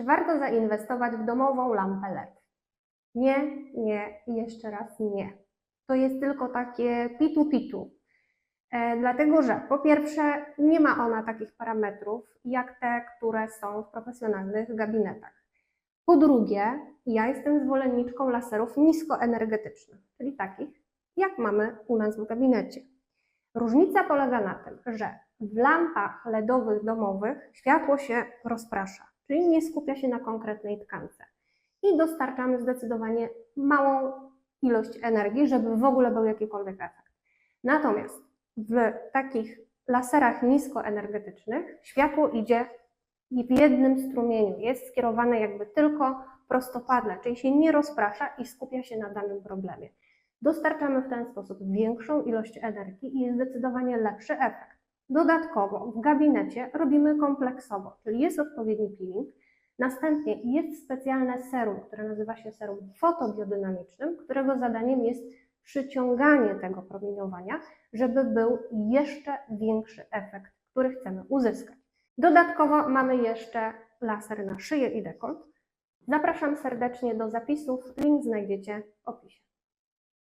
Czy warto zainwestować w domową lampę LED? Nie, nie i jeszcze raz nie. To jest tylko takie pitu-pitu. E, dlatego, że po pierwsze nie ma ona takich parametrów jak te, które są w profesjonalnych gabinetach. Po drugie, ja jestem zwolenniczką laserów niskoenergetycznych, czyli takich, jak mamy u nas w gabinecie. Różnica polega na tym, że w lampach LEDowych domowych światło się rozprasza, czyli nie skupia się na konkretnej tkance. I dostarczamy zdecydowanie małą ilość energii, żeby w ogóle był jakikolwiek efekt. Natomiast w takich laserach niskoenergetycznych światło idzie w jednym strumieniu, jest skierowane jakby tylko prostopadle, czyli się nie rozprasza i skupia się na danym problemie. Dostarczamy w ten sposób większą ilość energii i jest zdecydowanie lepszy efekt. Dodatkowo w gabinecie robimy kompleksowo, czyli jest odpowiedni peeling, następnie jest specjalne serum, które nazywa się serum fotobiodynamicznym, którego zadaniem jest przyciąganie tego promieniowania, żeby był jeszcze większy efekt, który chcemy uzyskać. Dodatkowo mamy jeszcze laser na szyję i dekolt. Zapraszam serdecznie do zapisów, link znajdziecie w opisie.